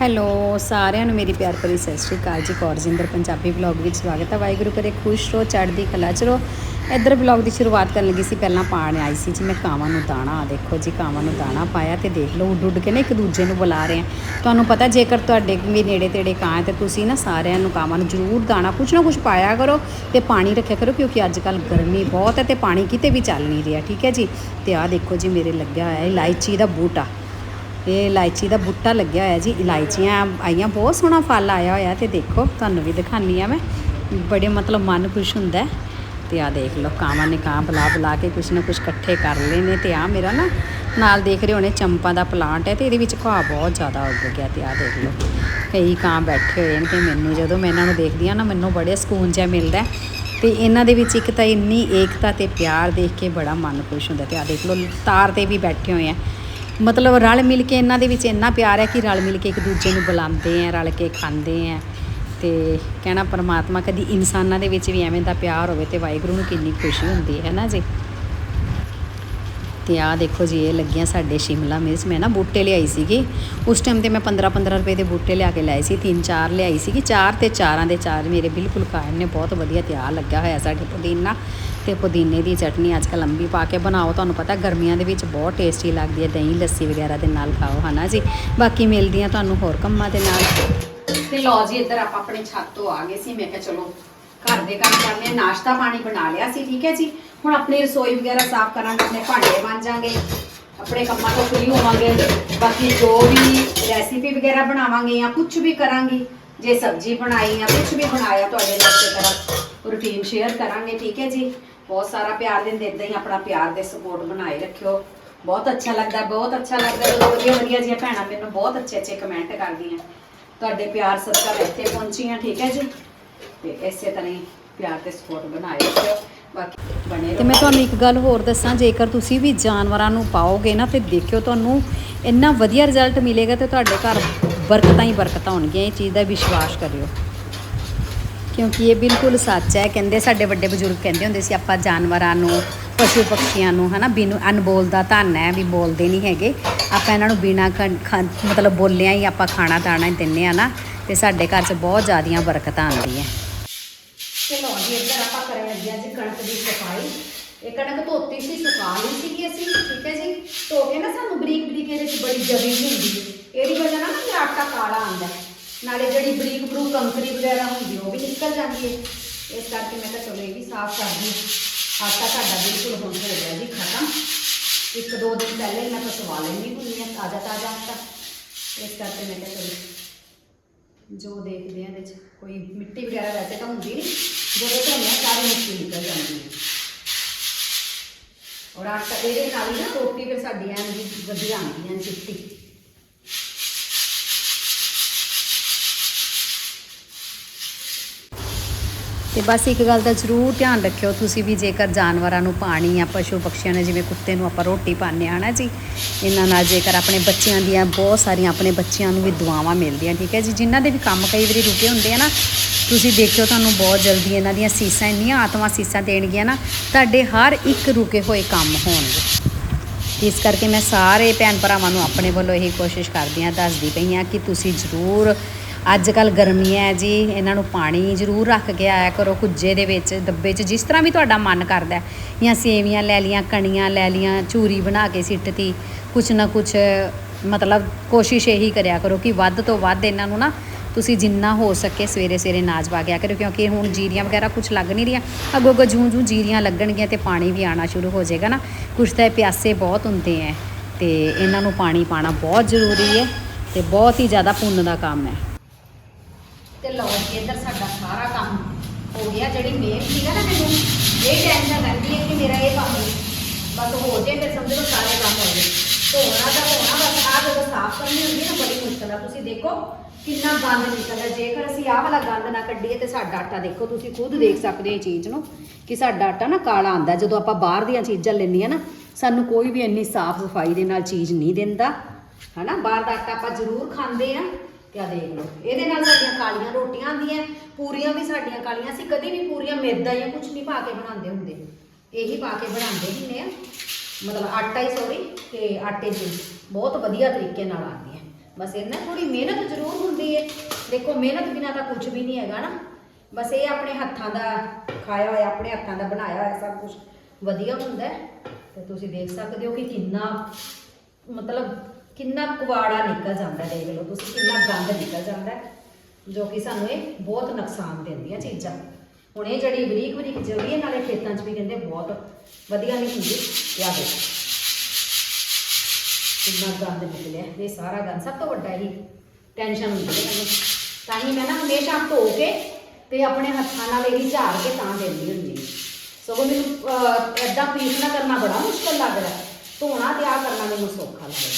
Hello, ਸਾਰਿਆਂ ਨੂੰ ਮੇਰੀ ਪਿਆਰ ਭਰੀ ਸਤਿ ਸ਼੍ਰੀ ਅਕਾਲ ਜੀ। ਕੌਰਜਿੰਦਰ ਪੰਜਾਬੀ ਵਲੌਗ ਵਿੱਚ ਸਵਾਗਤ ਹੈ ਵਾਹਿਗੁਰੂ ਕਰੇ, ਖੁਸ਼ ਰਹੋ, ਚੜ੍ਹਦੀ ਕਲਾ ਚ ਰਹੋ। ਇੱਧਰ ਵਲੌਗ ਦੀ ਸ਼ੁਰੂਆਤ ਕਰਨ ਲੱਗੀ ਸੀ, ਪਹਿਲਾਂ ਪਾਣ ਆਈ ਸੀ ਜੀ, ਮੈਂ ਕਾਵਾਂ ਨੂੰ ਦਾਣਾ ਦੇਖੋ ਜੀ, ਕਾਵਾਂ ਨੂੰ ਦਾਣਾ ਪਾਇਆ ਤੇ ਦੇਖ ਲਓ ਉੱਡ ਉੱਡ ਕੇ ਨਾ ਇੱਕ ਦੂਜੇ ਨੂੰ ਬੁਲਾ ਰਹੇ ਆ। ਤੁਹਾਨੂੰ ਪਤਾ ਜੇਕਰ ਤੁਹਾਡੇ ਵੀ ਨੇੜੇ ਤੇੜੇ ਕਾਂ ਹੈ ਤੇ ਤੁਸੀਂ ਨਾ ਸਾਰਿਆਂ ਨੂੰ ਕਾਵਾਂ ਨੂੰ ਜ਼ਰੂਰ ਦਾਣਾ ਕੁਛ ਨਾ ਕੁਛ ਪਾਇਆ ਕਰੋ ਤੇ ਪਾਣੀ ਰੱਖਿਆ ਕਰੋ, ਕਿਉਂਕਿ ਅੱਜ ਕੱਲ ਗਰਮੀ ਬਹੁਤ ਹੈ ਤੇ ਪਾਣੀ ਕਿਤੇ ਵੀ ਚੱਲ ਨਹੀਂ ਰਿਹਾ, ਠੀਕ ਹੈ ਜੀ? ਤੇ ਆਹ ਦੇਖੋ ਜੀ, ਮੇਰੇ ਲੱਗਿਆ ਹੋਇਆ ਇਲਾਇਚੀ ਦਾ ਬੂਟਾ। ਇਹ ਇਲਾਇਚੀ ਦਾ ਬੂਟਾ ਲੱਗਿਆ ਹੋਇਆ ਜੀ ਇਲਾਇਚੀਆਂ ਆਈਆਂ, ਬਹੁਤ ਸੋਹਣਾ ਫਲ ਆਇਆ ਹੋਇਆ ਤੇ ਦੇਖੋ, ਤੁਹਾਨੂੰ ਵੀ ਦਿਖਾਨੀ ਆ ਮੈਂ ਬੜੇ ਮਤਲਬ ਮਨ ਖੁਸ਼ ਹੁੰਦਾ ਹੈ। ਤੇ ਆ ਦੇਖ ਲਓ, ਕਾਵਾਂ ਨੇ ਕਾਂ ਬੁਲਾ ਬੁਲਾ ਕੇ ਕੁਛ ਨਾ ਕੁਛ ਇਕੱਠੇ ਕਰ ਲਏ ਨੇ ਤੇ ਆ ਮੇਰਾ ਨਾ ਨਾਲ ਦੇਖ ਰਹੇ ਹੋਣੇ ਚੰਪਾ ਦਾ ਪਲਾਂਟ ਹੈ ਤੇ ਇਹਦੇ ਵਿੱਚ ਘਾਹ ਬਹੁਤ ਜ਼ਿਆਦਾ ਉੱਗ ਗਿਆ ਤੇ ਆ ਦੇਖ ਲਓ ਕਈ ਕਾਂ ਬੈਠੇ ਹੋਏ ਨੇ ਤੇ ਮੈਨੂੰ ਜਦੋਂ ਮੈਂ ਇਹਨਾਂ ਨੂੰ ਦੇਖਦੀ ਆ ਨਾ, ਮੈਨੂੰ ਬੜੇ ਸਕੂਨ ਜਿਹਾ ਮਿਲਦਾ ਹੈ। ਤੇ ਇਹਨਾਂ ਦੇ ਵਿੱਚ ਇੱਕ ਤਾਂ ਇੰਨੀ ਏਕਤਾ ਤੇ ਪਿਆਰ ਦੇਖ ਕੇ ਬੜਾ ਮਨ ਖੁਸ਼ ਹੁੰਦਾ ਤੇ ਆ ਦੇਖ ਲਓ, ਤਾਰ ਤੇ ਵੀ ਬੈਠੇ ਹੋਏ ਆ ਮਤਲਬ ਰਲ ਮਿਲ ਕੇ ਇਹਨਾਂ ਦੇ ਵਿੱਚ ਇੰਨਾ ਪਿਆਰ ਹੈ ਕਿ ਰਲ ਮਿਲ ਕੇ ਇੱਕ ਦੂਜੇ ਨੂੰ ਬੁਲਾਉਂਦੇ ਆ ਰਲ ਕੇ ਖਾਂਦੇ ਆ ਤੇ ਕਹਿਣਾ ਪਰਮਾਤਮਾ ਕਦੀ ਇਨਸਾਨਾਂ ਦੇ ਵਿੱਚ ਵੀ ਐਵੇਂ ਦਾ ਪਿਆਰ ਹੋਵੇ ਤੇ ਵਾਹਿਗੁਰੂ ਨੂੰ ਕਿੰਨੀ ਖੁਸ਼ੀ ਹੁੰਦੀ ਹੈ ਨਾ ਜੀ। ਤੇ ਆਹ ਦੇਖੋ ਜੀ, ਇਹ ਲੱਗੀਆਂ ਸਾਡੇ ਸ਼ਿਮਲਾ ਮਿਰਚ। ਮੈਂ ਨਾ ਬੂਟੇ ਲਿਆਈ ਸੀਗੀ। ਉਸ ਟਾਈਮ ਤੇ ਮੈਂ 15 15 ਰੁਪਏ ਦੇ ਬੂਟੇ ਲਿਆ ਕੇ ਲਾਏ ਸੀ, ਤਿੰਨ ਚਾਰ ਲਿਆਈ ਸੀਗੀ। ਚਾਰ ਤੇ ਚਾਰਾਂ ਦੇ ਚਾਰ ਮੇਰੇ ਬਿਲਕੁਲ ਕਾਇਮ ਨੇ, ਬਹੁਤ ਵਧੀਆ ਤਿਆਰ ਲੱਗਿਆ ਹੋਇਆ ਸਾਡੇ ਪੁਦੀਨਾ ਤੇ ਪੁਦੀਨੇ ਦੀ ਚਟਨੀ ਅੱਜ ਕੱਲ੍ਹ ਲੰਬੀ ਪਾ ਕੇ ਬਣਾਓ। ਤੁਹਾਨੂੰ ਪਤਾ ਗਰਮੀਆਂ ਦੇ ਵਿੱਚ ਬਹੁਤ ਟੇਸਟੀ ਲੱਗਦੀ ਹੈ। ਦਹੀਂ, ਲੱਸੀ ਵਗੈਰਾ ਦੇ ਨਾਲ ਖਾਓ, ਹਨਾ ਜੀ? ਬਾਕੀ ਮਿਲਦੀਆਂ ਤੁਹਾਨੂੰ ਹੋਰ ਕੰਮਾਂ ਦੇ ਨਾਲ। ਤੇ ਲਓ ਜੀ, ਇੱਧਰ ਆਪਾਂ ਆਪਣੇ ਛੱਤ ਤੋਂ ਆ ਗਏ ਸੀ। ਮੈਂ ਕਿਹਾ ਚਲੋ ਘਰ ਦੇ ਕੰਮ ਕਰਨੇ ਆ। ਨਾਸ਼ਤਾ ਪਾਣੀ ਬਣਾ ਲਿਆ ਸੀ, ਠੀਕ ਹੈ ਜੀ? ਹੁਣ ਆਪਣੀ ਰਸੋਈ ਵਗੈਰਾ ਸਾਫ਼ ਕਰਾਂਗੇ, ਆਪਣੇ ਭਾਂਡੇ ਮਾਂਜਾਂਗੇ ਆਪਣੇ ਕੰਮਾਂ ਤੋਂ ਫ੍ਰੀ ਹੋਵਾਂਗੇ। ਬਾਕੀ ਜੋ ਵੀ ਰੈਸਿਪੀ ਵਗੈਰਾ ਬਣਾਵਾਂਗੇ ਜਾਂ ਕੁਝ ਵੀ ਕਰਾਂਗੇ, ਜੇ ਸਬਜ਼ੀ ਬਣਾਈ ਜਾਂ ਕੁਝ ਵੀ ਬਣਾਇਆ ਤੁਹਾਡੇ ਨਾਲ ਇਸੇ ਤਰ੍ਹਾਂ ਰੂਟੀਨ ਸ਼ੇਅਰ ਕਰਾਂਗੇ, ਠੀਕ ਹੈ ਜੀ? ਬਹੁਤ ਸਾਰਾ ਪਿਆਰ ਦਿੰਦੇ ਇਦਾਂ ਹੀ ਆਪਣਾ ਪਿਆਰ ਦੇ ਸਪੋਰਟ ਬਣਾਏ ਰੱਖਿਓ। ਬਹੁਤ ਅੱਛਾ ਲੱਗਦਾ, ਬਹੁਤ ਅੱਛਾ ਲੱਗਦਾ। ਜਦੋਂ ਵਧੀਆ ਵਧੀਆ ਜਿਹੀਆਂ ਭੈਣਾਂ ਮੈਨੂੰ ਬਹੁਤ ਅੱਛੇ ਅੱਛੇ ਕਮੈਂਟ ਕਰਦੀਆਂ। ਤੁਹਾਡੇ ਪਿਆਰ ਸਦਕਾ ਮੈਂ ਇੱਥੇ ਪਹੁੰਚੀ ਹਾਂ, ਠੀਕ ਹੈ ਜੀ? ਤੇ ਇਸੇ ਤਰ੍ਹਾਂ ਹੀ ਪਿਆਰ ਤੇ ਸਪੋਰਟ ਬਣਾਏ ਰੱਖਿਓ। ਬਾਕੀ ਬਣੇ ਤੇ ਮੈਂ ਤੁਹਾਨੂੰ ਇੱਕ ਗੱਲ ਹੋਰ ਦੱਸਾਂ, ਜੇਕਰ ਤੁਸੀਂ ਵੀ ਜਾਨਵਰਾਂ ਨੂੰ ਪਾਓਗੇ ਨਾ ਤੇ ਦੇਖਿਓ ਤੁਹਾਨੂੰ ਇੰਨਾ ਵਧੀਆ ਰਿਜ਼ਲਟ ਮਿਲੇਗਾ ਤੇ ਤੁਹਾਡੇ ਘਰ ਬਰਕਤਾਂ ਹੀ ਬਰਕਤਾਂ ਹੋਣਗੀਆਂ, ਇਹ ਚੀਜ਼ ਦਾ ਵਿਸ਼ਵਾਸ ਕਰਿਓ। ਕਿਉਂਕਿ ਇਹ ਬਿਲਕੁਲ ਸੱਚ ਹੈ, ਕਹਿੰਦੇ ਸਾਡੇ ਵੱਡੇ ਬਜ਼ੁਰਗ ਕਹਿੰਦੇ ਹੁੰਦੇ ਸੀ, ਆਪਾਂ ਜਾਨਵਰਾਂ ਨੂੰ, ਪਸ਼ੂ ਪਕਸ਼ੀਆਂ ਨੂੰ, ਹਨਾ, ਬਿਨ ਅਨਬੋਲ ਦਾ ਧਨ ਹੈ, ਵੀ ਬੋਲਦੇ ਨਹੀਂ ਹੈਗੇ। ਆਪਾਂ ਇਹਨਾਂ ਨੂੰ ਬਿਨਾ ਮਤਲਬ ਬੋਲਿਆ ਹੀ ਆਪਾਂ ਖਾਣਾ, ਦਾਣਾ ਹੀ ਦਿੰਨੇ ਆ ਨਾ, ਤੇ ਸਾਡੇ ਘਰ 'ਚ ਬਹੁਤ ਜ਼ਿਆਦੀਆਂ ਬਰਕਤਾਂ ਆਉਂਦੀਆਂ। ਚਲੋ ਜੀ, ਇੱਧਰ ਆਪਾਂ ਕਰਨ ਲੱਗੇ ਅੱਜ ਕਣਕ ਦੀ ਸਫ਼ਾਈ। ਇਹ ਕਣਕ ਧੋਤੀ ਸੀ, ਸੁਕਾ ਲਈ ਸੀਗੀ ਅਸੀਂ, ਠੀਕ ਹੈ ਜੀ? ਧੋ ਕੇ ਨਾ ਸਾਨੂੰ ਬਰੀਕ ਬਰੀਕ ਇਹਦੇ 'ਚ ਬੜੀ ਜਵੀ ਹੁੰਦੀ ਹੈ ਇਹਦੀ ਵਜ੍ਹਾ ਨਾਲ ਆਟਾ ਕਾਲਾ ਆਉਂਦਾ ਹੈ। ਨਾਲੇ ਜਿਹੜੀ ਬਰੀਕ ਬਰੂਕ ਕੰਕਰੀ ਵਗੈਰਾ ਹੁੰਦੀ ਹੈ ਉਹ ਵੀ ਨਿਕਲ ਜਾਂਦੀ ਹੈ ਇਸ ਕਰਕੇ ਮੈਂ ਕਿਹਾ ਚਲੋ ਇਹ ਵੀ ਸਾਫ਼ ਕਰ ਦਈਏ। ਆਟਾ ਸਾਡਾ ਬਿਲਕੁਲ ਹੁਣ ਹੋ ਗਿਆ ਜੀ ਖਤਮ। ਇੱਕ ਦੋ ਦਿਨ ਪਹਿਲੇ ਹੀ ਮੈਂ ਪਸਵਾ ਲੈਣੀ ਹੁੰਦੀ ਹੈ ਤਾਜ਼ਾ ਤਾਜ਼ਾ ਆਟਾ। ਇਸ ਕਰਕੇ ਮੈਂ ਕਿਹਾ ਚਲੋ, ਜੋ ਦੇਖਦੇ ਆ ਇਹਦੇ ਚ, ਕੋਈ ਮਿੱਟੀ ਵਗੈਰਾ ਵੈਸੇ ਤਾਂ ਹੁੰਦੀ ਨਹੀਂ ਜਦੋਂ ਧੋਨੇ ਸਾਰੀ ਮਿੱਟੀ ਨਿਕਲ ਜਾਂਦੀ ਹੈ ਔਰ ਆਟਾ ਇਹਦੇ ਨਾਲ ਹੀ ਨਾ ਰੋਟੀ ਫਿਰ ਸਾਡੀ ਐਨ ਜੀ ਵਧੀਆ ਆਉਂਦੀ ਹੈ ਚਿੱਟੀ ਤੇ ਬਸ ਇੱਕ ਗੱਲ ਦਾ ਜ਼ਰੂਰ ਧਿਆਨ ਰੱਖਿਓ, ਤੁਸੀਂ ਵੀ ਜੇਕਰ ਜਾਨਵਰਾਂ ਨੂੰ ਪਾਣੀ ਜਾਂ ਪਸ਼ੂ ਪਕਸ਼ੀਆਂ ਨੇ, ਜਿਵੇਂ ਕੁੱਤੇ ਨੂੰ ਆਪਾਂ ਰੋਟੀ ਪਾਉਂਦੇ ਹਾਂ ਨਾ ਜੀ? ਇਹਨਾਂ ਨਾਲ ਜੇਕਰ ਆਪਣੇ ਬੱਚਿਆਂ ਦੀਆਂ ਬਹੁਤ ਸਾਰੀਆਂ ਆਪਣੇ ਬੱਚਿਆਂ ਨੂੰ ਵੀ ਦੁਆਵਾਂ ਮਿਲਦੀਆਂ, ਠੀਕ ਹੈ ਜੀ? ਜਿਨ੍ਹਾਂ ਦੇ ਵੀ ਕੰਮ ਕਈ ਵਾਰੀ ਰੁਕੇ ਹੁੰਦੇ ਆ ਨਾ, ਤੁਸੀਂ ਦੇਖਿਓ ਤੁਹਾਨੂੰ ਬਹੁਤ ਜਲਦੀ ਇਹਨਾਂ ਦੀਆਂ ਸੀਸਾਂ, ਇੰਨੀਆਂ ਆਤਮਾ ਸੀਸਾਂ ਦੇਣਗੀਆਂ ਨਾ, ਤੁਹਾਡੇ ਹਰ ਇੱਕ ਰੁਕੇ ਹੋਏ ਕੰਮ ਹੋਣਗੇ। ਇਸ ਕਰਕੇ ਮੈਂ ਸਾਰੇ ਭੈਣ ਭਰਾਵਾਂ ਨੂੰ ਆਪਣੇ ਵੱਲੋਂ ਇਹੀ ਕੋਸ਼ਿਸ਼ ਕਰਦੀ ਹਾਂ, ਦੱਸਦੀ ਪਈ ਹਾਂ ਕਿ ਤੁਸੀਂ ਜ਼ਰੂਰ ਅੱਜ ਕੱਲ ਗਰਮੀ ਹੈ ਜੀ, ਇਹਨਾਂ ਨੂੰ ਪਾਣੀ ਜ਼ਰੂਰ ਰੱਖ ਕੇ ਆਇਆ ਕਰੋ ਕੁੱਜੇ ਦੇ ਵਿੱਚ, ਡੱਬੇ 'ਚ, ਜਿਸ ਤਰ੍ਹਾਂ ਵੀ ਤੁਹਾਡਾ ਮਨ ਕਰਦਾ ਜਾਂ ਸੇਵੀਆਂ ਲੈ ਲੀਆਂ ਕਣੀਆਂ ਲੈ ਲੀਆਂ ਚੂਰੀ ਬਣਾ ਕੇ ਸਿੱਟਤੀ, ਕੁਛ ਨਾ ਕੁਛ, ਮਤਲਬ ਕੋਸ਼ਿਸ਼ ਇਹੀ ਕਰਿਆ ਕਰੋ ਕਿ ਵੱਧ ਤੋਂ ਵੱਧ ਇਹਨਾਂ ਨੂੰ ਨਾ ਤੁਸੀਂ ਜਿੰਨਾ ਹੋ ਸਕੇ ਸਵੇਰੇ ਸਵੇਰੇ ਨਾਜ ਪਾ ਗਿਆ ਕਰੋ, ਕਿਉਂਕਿ ਹੁਣ ਜੀਰੀਆਂ ਵਗੈਰਾ ਕੁਝ ਲੱਗ ਨਹੀਂ ਰਹੀਆਂ। ਅੱਗੋਂ ਅੱਗੋਂ ਜੂੰ ਜੂੰ ਜੀਰੀਆਂ ਲੱਗਣਗੀਆਂ ਤੇ ਪਾਣੀ ਵੀ ਆਣਾ ਸ਼ੁਰੂ ਹੋ ਜਾਏਗਾ ਨਾ। ਕੁਛ ਤਾਂ ਇਹ ਪਿਆਸੇ ਬਹੁਤ ਹੁੰਦੇ ਹੈ ਤੇ ਇਹਨਾਂ ਨੂੰ ਪਾਣੀ ਪਾਣਾ ਬਹੁਤ ਜ਼ਰੂਰੀ ਹੈ ਤੇ ਬਹੁਤ ਹੀ ਜ਼ਿਆਦਾ ਪੁੰਨ ਦਾ ਕੰਮ ਹੈ। ਲਓ ਜੀ, ਇੱਧਰ ਸਾਡਾ ਸਾਰਾ ਕੰਮ ਹੋ ਗਿਆ। ਜਿਹੜੀ ਮੇਨ ਸੀਗਾ ਨਾ ਮੈਨੂੰ, ਇਹ ਟੈਨਸ਼ਨ ਰਹਿੰਦੀ ਹੈ ਕਿ ਮੇਰਾ ਇਹ ਕੰਮ ਬਸ ਹੋ ਜੇ ਫਿਰ ਸਮਝ ਲਓ ਸਾਰੇ ਕੰਮ ਹੋ ਗਏ। ਧੋਣਾ ਤਾਂ ਧੋਣਾ, ਬਸ ਆਹ ਜਦੋਂ ਸਾਫ਼ ਕਰਨੀ ਹੁੰਦੀ ਨਾ, ਬੜੀ ਮੁਸ਼ਕਲ ਆ। ਤੁਸੀਂ ਦੇਖੋ ਕਿੰਨਾ ਗੰਦ ਨਿਕਲਦਾ। ਜੇਕਰ ਅਸੀਂ ਆਹ ਵਾਲਾ ਗੰਦ ਨਾ ਕੱਢੀਏ ਤੇ ਸਾਡਾ ਆਟਾ ਦੇਖੋ, ਤੁਸੀਂ ਖੁਦ ਦੇਖ ਸਕਦੇ ਹੋ ਇਹ ਚੀਜ਼ ਨੂੰ ਕਿ ਸਾਡਾ ਆਟਾ ਨਾ ਕਾਲਾ ਆਂਦਾ ਜਦੋਂ ਆਪਾਂ ਬਾਹਰ ਦੀਆਂ ਚੀਜ਼ਾਂ ਲੈਂਦੀਆਂ ਨਾ, ਸਾਨੂੰ ਕੋਈ ਵੀ ਇੰਨੀ ਸਾਫ਼ ਸਫ਼ਾਈ ਦੇ ਨਾਲ ਚੀਜ਼ ਨਹੀਂ ਦਿੰਦਾ। ਹਨਾ? ਬਾਹਰ ਦਾ ਆਟਾ ਆਪਾਂ ਜ਼ਰੂਰ ਖਾਂਦੇ ਆ ਕਿਆ ਦੇਖ ਲਓ। ਇਹਦੇ ਨਾਲ ਸਾਡੀਆਂ ਕਾਲੀਆਂ ਰੋਟੀਆਂ ਆਉਂਦੀਆਂ, ਪੂਰੀਆਂ ਵੀ ਸਾਡੀਆਂ ਕਾਲੀਆਂ ਸੀ, ਕਦੀ ਵੀ ਪੂਰੀਆਂ ਮੈਦਾ ਜਾਂ ਕੁਝ ਨਹੀਂ ਪਾ ਕੇ ਬਣਾਉਂਦੇ ਹੁੰਦੇ। ਇਹੀ ਪਾ ਕੇ ਬਣਾਉਂਦੇ ਹੁੰਦੇ ਆ। ਮਤਲਬ ਆਟਾ ਹੀ ਸੋਰੀ ਤੇ ਆਟੇ 'ਚ ਬਹੁਤ ਵਧੀਆ ਤਰੀਕੇ ਨਾਲ ਆਉਂਦੀਆਂ ਬਸ ਇਹਨਾਂ ਥੋੜੀ ਮਿਹਨਤ ਜ਼ਰੂਰ ਹੁੰਦੀ ਹੈ। ਦੇਖੋ, ਮਿਹਨਤ ਬਿਨਾ ਤਾਂ ਕੁਝ ਵੀ ਨਹੀਂ ਹੈਗਾ ਨਾ। ਬਸ ਇਹ ਆਪਣੇ ਹੱਥਾਂ ਦਾ ਖਾਇਆ ਹੋਇਆ, ਆਪਣੇ ਹੱਥਾਂ ਦਾ ਬਣਾਇਆ ਹੋਇਆ ਸਭ ਕੁਝ ਵਧੀਆ ਹੁੰਦਾ ਹੈ। ਤੇ ਤੁਸੀਂ ਦੇਖ ਸਕਦੇ ਹੋ ਕਿ ਕਿੰਨਾ ਮਤਲਬ ਕਿੰਨਾ ਕੁਵਾੜਾ ਨਿਕਲ ਜਾਂਦਾ ਹੈ, ਦੇਖ ਲਓ ਤੁਸੀਂ ਕਿੰਨਾ ਗੰਦ ਨਿਕਲ ਜਾਂਦਾ ਹੈ, ਜੋ ਕਿ ਸਾਨੂੰ ਇਹ ਬਹੁਤ ਨੁਕਸਾਨ ਦਿੰਦੀਆਂ ਚੀਜ਼ਾਂ। ਹੁਣ ਇਹ ਜਿਹੜੀ ਬਰੀਕ ਬਰੀਕ ਜਿਹੜੀ ਨਾਲੇ ਖੇਤਾਂ 'ਚ ਵੀ ਕਹਿੰਦੇ ਬਹੁਤ ਵਧੀਆ ਨਹੀਂ ਹੁੰਦੀ। ਇਹ ਕਿੰਨਾ ਗੰਦ ਨਿਕਲਿਆ ਇਹ ਸਾਰਾ ਗੰਦ ਸਭ ਤੋਂ ਵੱਡਾ ਹੀ ਟੈਨਸ਼ਨ ਹੁੰਦੀ ਹੈ ਮੈਨੂੰ ਤਾਂ ਹੀ ਮੈਂ ਨਾ ਹਮੇਸ਼ਾ ਧੋ ਕੇ ਤੇ ਆਪਣੇ ਹੱਥਾਂ ਨਾਲ ਇਹ ਝਾੜ ਕੇ ਤਾਂ ਦਿੰਦੀ ਹੁੰਦੀ ਹਾਂ। ਸਗੋਂ ਮੈਨੂੰ ਐਦਾਂ ਪੀਸਣਾ ਕਰਨਾ ਬੜਾ ਮੁਸ਼ਕਲ ਲੱਗਦਾ ਧੋਣਾ ਤੇ ਆ ਕਰਨਾ ਮੈਨੂੰ ਸੌਖਾ ਲੱਗਦਾ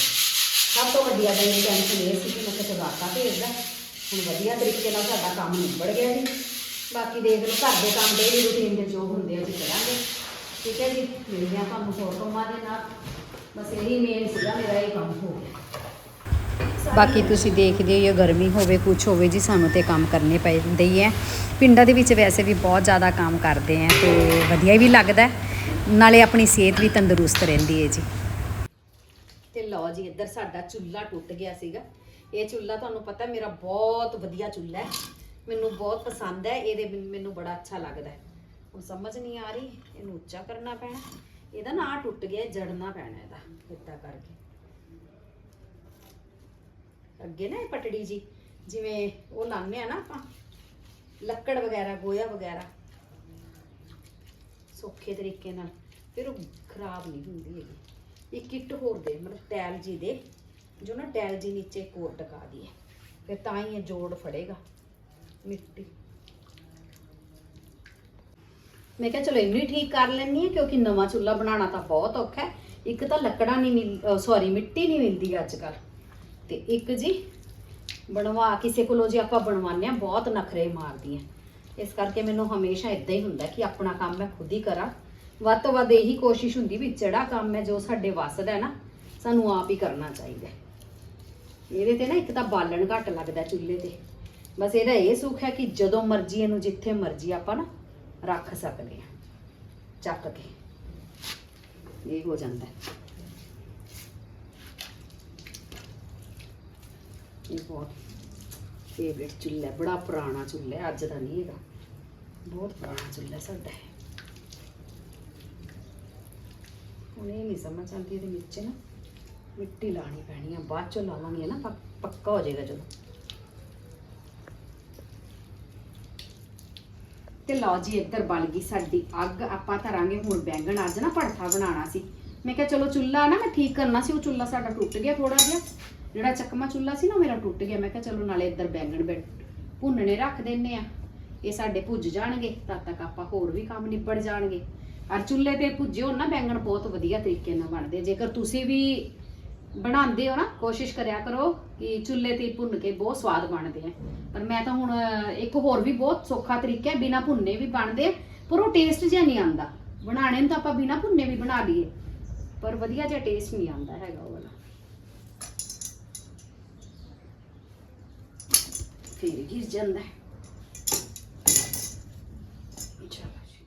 ਸਭ ਤੋਂ ਵੱਡੀ ਆ ਮੇਰੀ ਟੈਨਸ਼ਨ ਇਹ ਸੀ ਕਿ ਮੈਂ ਕਿਤੇ ਆਟਾ ਭੇਜਦਾ। ਹੁਣ ਵਧੀਆ ਤਰੀਕੇ ਨਾਲ ਸਾਡਾ ਕੰਮ ਨਿਬੜ ਗਿਆ ਜੀ। ਬਾਕੀ ਦੇਖ ਲਓ, ਘਰ ਦੇ ਕੰਮ ਡੇਲੀ ਰੂਟੀਨ ਦੇ ਜੋ ਹੁੰਦੇ ਆ ਅਸੀਂ ਕਰਾਂਗੇ। ਠੀਕ ਹੈ ਜੀ, ਮਿਲਦੇ ਆ ਤੁਹਾਨੂੰ ਹੋਰ ਕੰਮਾਂ ਦੇ ਨਾਲ। ਬਸ ਇਹੀ ਮੇਨ ਸੀਗਾ, ਮੇਰਾ ਇਹ ਕੰਮ ਹੋ ਗਿਆ। ਬਾਕੀ ਤੁਸੀਂ ਦੇਖਦੇ ਹੋ ਇਹ ਗਰਮੀ ਹੋਵੇ ਕੁਝ ਹੋਵੇ ਜੀ, ਸਾਨੂੰ ਤੇ ਕੰਮ ਕਰਨੇ ਪੈਂਦੇ ਹੀ ਹੈ। ਪਿੰਡਾਂ ਦੇ ਵਿੱਚ ਵੈਸੇ ਵੀ ਬਹੁਤ ਜ਼ਿਆਦਾ ਕੰਮ ਕਰਦੇ ਆ ਤੇ ਵਧੀਆ ਵੀ ਲੱਗਦਾ ਨਾਲੇ ਆਪਣੀ ਸਿਹਤ ਵੀ ਤੰਦਰੁਸਤ ਰਹਿੰਦੀ ਹੈ ਜੀ। ਲਓ ਜੀ, ਇੱਧਰ ਸਾਡਾ ਚੁੱਲ੍ਹਾ ਟੁੱਟ ਗਿਆ ਸੀਗਾ। ਇਹ ਚੁੱਲ੍ਹਾ ਤੁਹਾਨੂੰ ਪਤਾ, ਮੇਰਾ ਬਹੁਤ ਵਧੀਆ ਚੁੱਲ੍ਹਾ ਹੈ। ਮੈਨੂੰ ਬਹੁਤ ਪਸੰਦ ਹੈ, ਇਹਦੇ ਬਿਨ ਮੈਨੂੰ ਬੜਾ ਅੱਛਾ ਲੱਗਦਾ ਹੈ। ਹੁਣ ਸਮਝ ਨਹੀਂ ਆ ਰਹੀ, ਇਹਨੂੰ ਉੱਚਾ ਕਰਨਾ ਪੈਣਾ। ਇਹਦਾ ਨਾ ਟੁੱਟ ਗਿਆ ਜੜਨਾ ਪੈਣਾ ਇਹਦਾ ਇੱਦਾਂ ਕਰਕੇ। ਅੱਗੇ ਨਾ ਇਹ ਪਟੜੀ ਜੀ, ਜਿਵੇਂ ਉਹ ਲਾਉਂਦੇ ਆ ਨਾ ਆਪਾਂ, ਲੱਕੜ ਵਗੈਰਾ, ਗੋਇਆ ਵਗੈਰਾ। ਸੌਖੇ ਤਰੀਕੇ ਨਾਲ, ਫਿਰ ਉਹ ਖਰਾਬ ਨਹੀਂ ਹੁੰਦੀ ਹੈਗੀ। ਇੱਕ ਕਿੱਟ ਹੋਰ ਦੇ, ਮਤਲਬ ਟੈਲ ਜੀ ਦੇ, ਜੋ ਨਾ ਟੈਲ ਜੀ ਨੀਚੇ ਇੱਕ ਹੋਰ ਟਕਾ ਦੀ ਹੈ ਫਿਰ ਤਾਂ ਹੀ ਇਹ ਜੋੜ ਫੜੇਗਾ। ਮਿੱਟੀ। ਮੈਂ ਕਿਹਾ ਚਲੋ ਇਹਨੂੰ ਹੀ ਠੀਕ ਕਰ ਲੈਣੀ ਹੈ, ਕਿਉਂਕਿ ਨਵਾਂ ਚੁੱਲ੍ਹਾ ਬਣਾਉਣਾ ਤਾਂ ਬਹੁਤ ਔਖਾ ਹੈ। ਇੱਕ ਤਾਂ ਲੱਕੜਾਂ ਨਹੀਂ ਮਿਲ ਸੌਰੀ ਮਿੱਟੀ ਨਹੀਂ ਮਿਲਦੀ ਅੱਜ ਕੱਲ ਤੇ ਇੱਕ ਜੀ, ਬਣਵਾ, ਕਿਸੇ ਕੋਲੋਂ ਜੀ ਆਪਾਂ ਬਣਵਾਉਂਦੇ ਆ ਬਹੁਤ ਨਖਰੇ ਮਾਰਦੀ ਮਾਰਦੀਆਂ ਇਸ ਕਰਕੇ ਮੈਨੂੰ ਹਮੇਸ਼ਾ ਇਦਾਂ ਹੀ ਹੁੰਦਾ ਕਿ ਆਪਣਾ ਕੰਮ ਮੈਂ ਖੁਦ ਹੀ ਕਰਾਂ। ਵੱਧ ਤੋਂ ਵੱਧ ਇਹੀ ਕੋਸ਼ਿਸ਼ ਹੁੰਦੀ ਵੀ ਜਿਹੜਾ ਕੰਮ ਹੈ ਜੋ ਸਾਡੇ ਵੱਸ ਦਾ ਹੈ ਨਾ, ਸਾਨੂੰ ਆਪ ਹੀ ਕਰਨਾ ਚਾਹੀਦਾ ਇਹਦੇ ਤੇ ਨਾ ਇੱਕ ਤਾਂ ਬਾਲਣ ਘੱਟ ਲੱਗਦਾ ਚੁੱਲ੍ਹੇ ਤੇ। ਬਸ ਇਹਦਾ ਇਹ ਸੁੱਖ ਹੈ ਕਿ ਜਦੋਂ ਮਰਜ਼ੀ ਇਹਨੂੰ ਜਿੱਥੇ ਮਰਜ਼ੀ ਆਪਾਂ ਨਾ ਰੱਖ ਸਕਦੇ ਹਾਂ, ਚੱਕ ਕੇ। ਇਹ ਹੋ ਜਾਂਦਾ ਹੈ। ਇਹ ਬਹੁਤ ਫੇਵਰੇਟ ਚੁੱਲ੍ਹਾ ਬੜਾ ਪੁਰਾਣਾ ਚੁੱਲ੍ਹਾ ਅੱਜ ਦਾ ਨਹੀਂ ਹੈਗਾ। ਬਹੁਤ ਪੁਰਾਣਾ ਚੁੱਲ੍ਹਾ ਹੈ ਸਾਡਾ। ਹੁਣ ਇਹ ਨਹੀਂ ਸਮਝ ਆਉਂਦੀ ਇਹਦੇ ਵਿੱਚ ਨਾ। ਮਿੱਟੀ ਲਾਣੀ ਪੈਣੀ ਆ, ਬਾਅਦ ਚੋਂ ਲਾਵਾਂਗੇ ਨਾ, ਪੱਕਾ ਹੋ ਜਾਏਗਾ ਜਦੋਂ। ਤੇ ਲਓ ਜੀ, ਇੱਧਰ ਬਲ ਗਈ ਸਾਡੀ ਅੱਗ। ਆਪਾਂ ਧਰਾਂਗੇ ਹੁਣ ਬੈਂਗਣ। ਅੱਜ ਨਾ ਭੜਥਾ ਬਣਾਉਣਾ ਸੀ। ਮੈਂ ਕਿਹਾ ਚਲੋ ਚੁੱਲ੍ਹਾ ਨਾ ਮੈਂ ਠੀਕ ਕਰਨਾ ਸੀ, ਉਹ ਚੁੱਲ੍ਹਾ ਸਾਡਾ ਟੁੱਟ ਗਿਆ ਥੋੜਾ ਜਿਹਾ। ਜਿਹੜਾ ਚੱਕਮਾ ਚੁੱਲ੍ਹਾ ਸੀ ਨਾ ਮੇਰਾ ਟੁੱਟ ਗਿਆ। ਮੈਂ ਕਿਹਾ ਚਲੋ ਨਾਲੇ ਇੱਧਰ ਬੈਂਗਣ ਬੈ ਭੁੰਨਣੇ ਰੱਖ ਦਿੰਨੇ ਆ। ਇਹ ਸਾਡੇ ਭੁੱਜ ਜਾਣਗੇ, ਤਦ ਤੱਕ ਆਪਾਂ ਹੋਰ ਵੀ ਕੰਮ ਨਿਬੜ ਜਾਣਗੇ। ਔਰ ਚੁੱਲ੍ਹੇ ਤੇ ਭੁੱਜਿਓ ਨਾ ਬੈਂਗਣ ਬਹੁਤ ਵਧੀਆ ਤਰੀਕੇ ਨਾਲ ਬਣਦੇ। ਜੇਕਰ ਤੁਸੀਂ ਵੀ ਬਣਾਉਂਦੇ ਹੋ ਨਾ, ਕੋਸ਼ਿਸ਼ ਕਰਿਆ ਕਰੋ ਕਿ ਚੁੱਲ੍ਹੇ ਤੇ ਭੁੰਨ ਕੇ ਬਹੁਤ ਸਵਾਦ ਬਣਦੇ ਆ। ਪਰ ਮੈਂ ਤਾਂ ਹੁਣ ਇੱਕ ਹੋਰ ਵੀ ਬਹੁਤ ਸੌਖਾ ਤਰੀਕਾ ਹੈ, ਬਿਨਾ ਭੁੰਨੇ ਵੀ ਬਣਦੇ ਪਰ ਉਹ ਟੇਸਟ ਜਿਹਾ ਨਹੀਂ ਆਉਂਦਾ। ਬਣਾਣੇ ਨੂੰ ਤਾਂ ਆਪਾਂ ਬਿਨਾ ਭੁੰਨੇ ਵੀ ਬਣਾ ਲਈਏ। ਪਰ ਵਧੀਆ ਜਿਹਾ ਟੇਸਟ ਨਹੀਂ ਆਉਂਦਾ ਹੈਗਾ ਉਹ ਵਾਲਾ। ਫਿਰ ਗਿਰ ਜਾਂਦਾ ਹੈ ਚਲੋ ਜੀ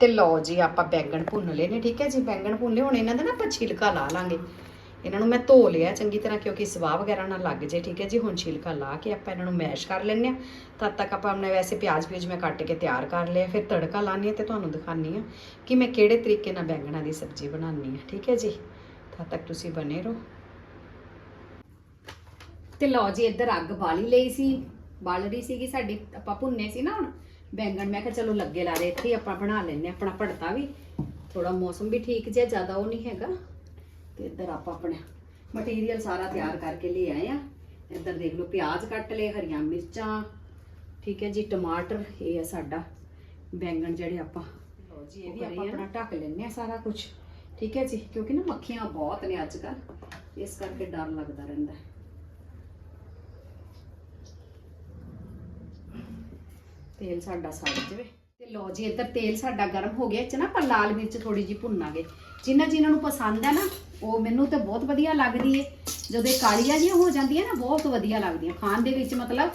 ਤੇ ਲਓ ਜੀ, ਆਪਾਂ ਬੈਂਗਣ ਭੁੰਨ ਲਏ ਨੇ, ਠੀਕ ਹੈ ਜੀ? ਬੈਂਗਣ ਭੁੰਨ, ਹੁਣ ਇਹਨਾਂ ਦਾ ਨਾ ਆਪਾਂ ਛਿਲਕਾ ਲਾ ਲਾਂਗੇ। ਇਹਨਾਂ ਨੂੰ ਮੈਂ ਧੋ ਲਿਆ ਚੰਗੀ ਤਰ੍ਹਾਂ, ਕਿਉਂਕਿ ਸਵਾਹ ਵਗੈਰਾ ਨਾ ਲੱਗ ਜੇ, ਠੀਕ ਹੈ ਜੀ? ਹੁਣ ਛਿਲਕਾ ਲਾ ਕੇ ਆਪਾਂ ਇਹਨਾਂ ਨੂੰ ਮੈਸ਼ ਕਰ ਲੈਂਦੇ ਆ ਤਦ ਤੱਕ ਆਪਾਂ ਆਪਣੇ ਵੈਸੇ ਪਿਆਜ਼ ਪਿਊਜ਼ ਮੈਂ ਕੱਟ ਕੇ ਤਿਆਰ ਕਰ ਲਿਆ। ਫਿਰ ਤੜਕਾ ਲਾਣੀ ਹੈ ਤੇ ਤੁਹਾਨੂੰ ਦਿਖਾਣੀ ਆ ਕਿ ਮੈਂ ਕਿਹੜੇ ਤਰੀਕੇ ਨਾਲ ਬੈਂਗਣਾਂ ਦੀ ਸਬਜ਼ੀ ਬਣਾਉਣੀ ਆ ਠੀਕ ਹੈ ਜੀ? ਤਦ ਤੱਕ ਤੁਸੀਂ ਬਨੇ ਰਹੋ। ਤੇ ਲਓ ਜੀ, ਇੱਧਰ ਅੱਗ ਬਾਲੀ ਲਈ ਸੀ, ਬਾਲ ਰਹੀ ਸੀਗੀ ਸਾਡੀ, ਆਪਾਂ ਭੁੰਨੇ ਸੀ ਨਾ ਹੁਣ। ਬੈਂਗਣ। ਮੈਂ ਕਿਹਾ ਚਲੋ ਲੱਗੇ ਲਾ ਰਹੇ ਇੱਥੇ ਹੀ ਆਪਾਂ ਬਣਾ ਹਾਂ ਆਪਣਾ ਭੜਤਾ ਵੀ। ਥੋੜਾ ਮੌਸਮ ਵੀ ਠੀਕ ਜਿਹਾ ਜ਼ਿਆਦਾ ਉਹ ਨਹੀਂ ਹੈਗਾ। ਤੇ ਇੱਧਰ ਆਪਾਂ ਆਪਣਾ ਮਟੀਰੀਅਲ ਸਾਰਾ ਤਿਆਰ ਕਰਕੇ ਲੈ ਆਏ ਆ। ਇੱਧਰ ਦੇਖ ਲਓ ਪਿਆਜ਼ ਕੱਟ ਲਏ ਹਰੀਆਂ ਮਿਰਚਾਂ ਠੀਕ ਹੈ ਜੀ ਟਮਾਟਰ ਇਹ ਹੈ ਸਾਡਾ ਬੈਂਗਣ ਜਿਹੜੇ ਆਪਾਂ ਲਓ ਜੀ ਇਹ ਵੀ ਆਪਾਂ ਆਪਣਾ ਢੱਕ ਲੈਂਦੇ ਆ ਸਾਰਾ ਕੁਝ ਠੀਕ ਹੈ ਜੀ ਕਿਉਂਕਿ ਨਾ ਮੱਖੀਆਂ ਬਹੁਤ ਨੇ ਅੱਜ ਕੱਲ ਇਸ ਕਰਕੇ ਡਰ ਲੱਗਦਾ ਰਹਿੰਦਾ ਤੇਲ ਸਾਡਾ ਸੜ ਜਾਵੇ। ਤੇ ਲਓ ਜੀ, ਇੱਧਰ ਤੇਲ ਸਾਡਾ ਗਰਮ ਹੋ ਗਿਆ। ਇਹ ਚ ਨਾ ਆਪਾਂ ਲਾਲ ਮਿਰਚ ਥੋੜੀ ਜੀ ਭੁੰਨਾਂਗੇ। ਜਿਨ੍ਹਾਂ ਜਿਨ੍ਹਾਂ ਨੂੰ ਪਸੰਦ ਹੈ ਨਾ, ਉਹ ਮੈਨੂੰ ਤਾਂ ਬਹੁਤ ਵਧੀਆ ਲੱਗਦੀ ਏ। ਜਦੋਂ ਇਹ ਕਾਲੀਆਂ ਜਿਹੀਆਂ ਹੋ ਜਾਂਦੀਆਂ ਨਾ, ਬਹੁਤ ਵਧੀਆ ਲੱਗਦੀਆਂ। ਖਾਣ ਦੇ ਵਿੱਚ ਮਤਲਬ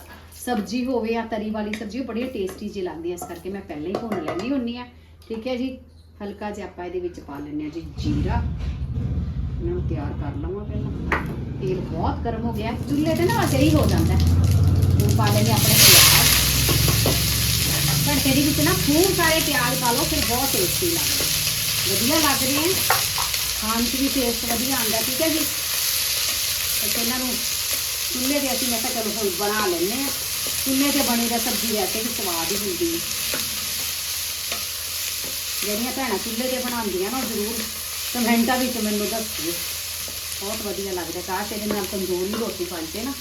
ਸਬਜ਼ੀ ਹੋਵੇ ਜਾਂ ਤਰੀ ਵਾਲੀ ਸਬਜ਼ੀ ਉਹ ਬੜੀ ਟੇਸਟੀ ਜਿਹੀ ਲੱਗਦੀ ਹੈ ਇਸ ਕਰਕੇ ਮੈਂ ਪਹਿਲਾਂ ਹੀ ਭੁੰਨ ਲੈਂਦੀ ਹੁੰਨੀ ਆ ਠੀਕ ਹੈ ਜੀ? ਹਲਕਾ ਜਿਹਾ ਆਪਾਂ ਇਹਦੇ ਵਿੱਚ ਪਾ ਲੈਂਦੇ ਆ ਜੀ ਜੀਰਾ। ਇਹਨਾਂ ਨੂੰ ਤਿਆਰ ਕਰ ਲਵਾਂ ਪਹਿਲਾਂ। ਤੇਲ ਬਹੁਤ ਗਰਮ ਹੋ ਗਿਆ। ਚੁੱਲ੍ਹੇ ਤੇ ਨਾ ਅਜੇ ਹੀ ਹੋ ਜਾਂਦਾ। ਹੁਣ ਪਾ ਲੈਣੇ ਆਪਣੇ ਪਿਆਜ਼ ਤੜਕੇ ਦੇ ਵਿੱਚ ਨਾ ਖੂਬ ਸਾਰੇ ਪਿਆਜ਼ ਪਾ ਲਓ, ਫਿਰ ਬਹੁਤ ਟੇਸਟੀ ਲੱਗਦਾ। ਵਧੀਆ ਲੱਗਦੇ ਆ। ਖਾਣ 'ਚ ਵੀ ਟੇਸਟ ਵਧੀਆ ਆਉਂਦਾ, ਠੀਕ ਹੈ ਜੀ? ਤੇ ਇਹਨਾਂ ਨੂੰ ਚੁੱਲ੍ਹੇ ਤੇ ਅਸੀਂ ਮੈਂ ਕਿਹਾ ਚਲੋ ਹੁਣ ਬਣਾ ਲੈਂਦੇ ਆ ਚੁੱਲ੍ਹੇ ਤੇ ਬਣੀ ਦਾ ਸਬਜ਼ੀ ਵੈਸੇ ਵੀ ਸਵਾਦ ਹੀ ਹੁੰਦੀ ਹੈ। ਜਿਹੜੀਆਂ ਭੈਣਾਂ ਚੁੱਲ੍ਹੇ ਤੇ ਬਣਾਉਂਦੀਆਂ ਨਾ, ਉਹ ਜ਼ਰੂਰ ਕਮੈਂਟਾਂ ਵਿੱਚ ਮੈਨੂੰ ਦੱਸਿਓ। ਬਹੁਤ ਵਧੀਆ ਲੱਗਦਾ ਕਾਸ਼ ਇਹਦੇ ਨਾਲ ਤੰਦੂਰੀ ਰੋਟੀ ਬਣ ਜੇ ਨਾ।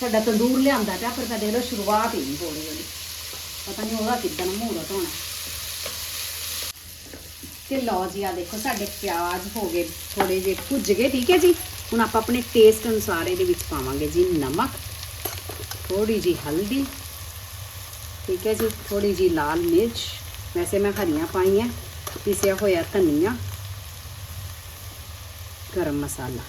ਸਾਡਾ ਤੰਦੂਰ ਲਿਆਂਦਾ ਪਿਆ, ਪਰ ਕਦੇ ਲੋ ਸ਼ੁਰੂਆਤ ਹੀ ਨਹੀਂ ਹੋ ਰਹੀ ਉਹਦੀ। ਪਤਾ ਨਹੀਂ ਉਹਦਾ ਕਿੱਦਾਂ ਮੂਹਰਤ ਹੋਣਾ ਤੇ ਲਓ ਜੀ, ਆ ਦੇਖੋ ਸਾਡੇ ਪਿਆਜ਼ ਹੋ ਗਏ ਥੋੜੇ ਜਿਹੇ ਭੁੱਜ ਗਏ, ਠੀਕ ਹੈ ਜੀ? ਹੁਣ ਆਪਾਂ ਆਪਣੇ ਟੇਸਟ ਅਨੁਸਾਰ ਇਹਦੇ ਵਿੱਚ ਪਾਵਾਂਗੇ ਜੀ ਨਮਕ। ਥੋੜੀ ਜੀ ਹਲਦੀ, ਠੀਕ ਹੈ ਜੀ? ਥੋੜੀ ਜੀ ਲਾਲ ਮਿਰਚ। ਵੈਸੇ ਮੈਂ ਹਰੀਆਂ ਪਾਈਆਂ, ਪਿਸਿਆ ਹੋਇਆ ਧਨੀਆ, ਗਰਮ ਮਸਾਲਾ।